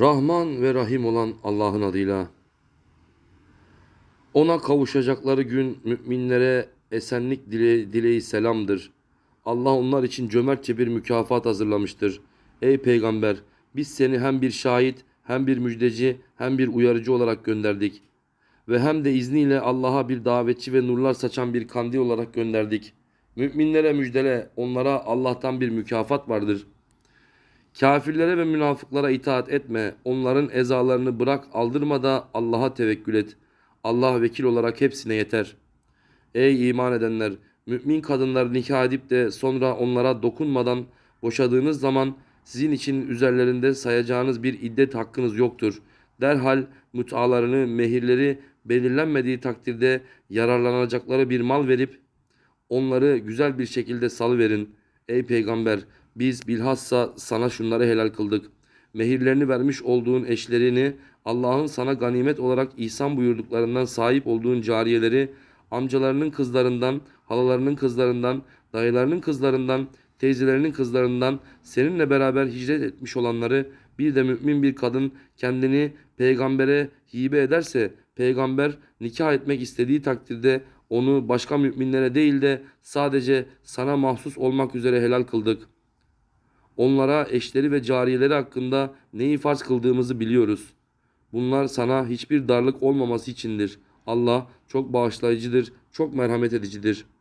Rahman ve Rahim olan Allah'ın adıyla. Ona kavuşacakları gün müminlere esenlik dile, dileği selamdır. Allah onlar için cömertçe bir mükafat hazırlamıştır. Ey peygamber biz seni hem bir şahit hem bir müjdeci hem bir uyarıcı olarak gönderdik. Ve hem de izniyle Allah'a bir davetçi ve nurlar saçan bir kandil olarak gönderdik. Müminlere müjdele onlara Allah'tan bir mükafat vardır.'' Kafirlere ve münafıklara itaat etme. Onların ezalarını bırak aldırma da Allah'a tevekkül et. Allah vekil olarak hepsine yeter. Ey iman edenler! Mümin kadınlar nikah edip de sonra onlara dokunmadan boşadığınız zaman sizin için üzerlerinde sayacağınız bir iddet hakkınız yoktur. Derhal mütalarını, mehirleri belirlenmediği takdirde yararlanacakları bir mal verip onları güzel bir şekilde salıverin. Ey peygamber biz bilhassa sana şunları helal kıldık. Mehirlerini vermiş olduğun eşlerini Allah'ın sana ganimet olarak ihsan buyurduklarından sahip olduğun cariyeleri amcalarının kızlarından, halalarının kızlarından, dayılarının kızlarından, teyzelerinin kızlarından seninle beraber hicret etmiş olanları bir de mümin bir kadın kendini peygambere hibe ederse peygamber nikah etmek istediği takdirde onu başka müminlere değil de sadece sana mahsus olmak üzere helal kıldık. Onlara eşleri ve cariyeleri hakkında neyi farz kıldığımızı biliyoruz. Bunlar sana hiçbir darlık olmaması içindir. Allah çok bağışlayıcıdır, çok merhamet edicidir.''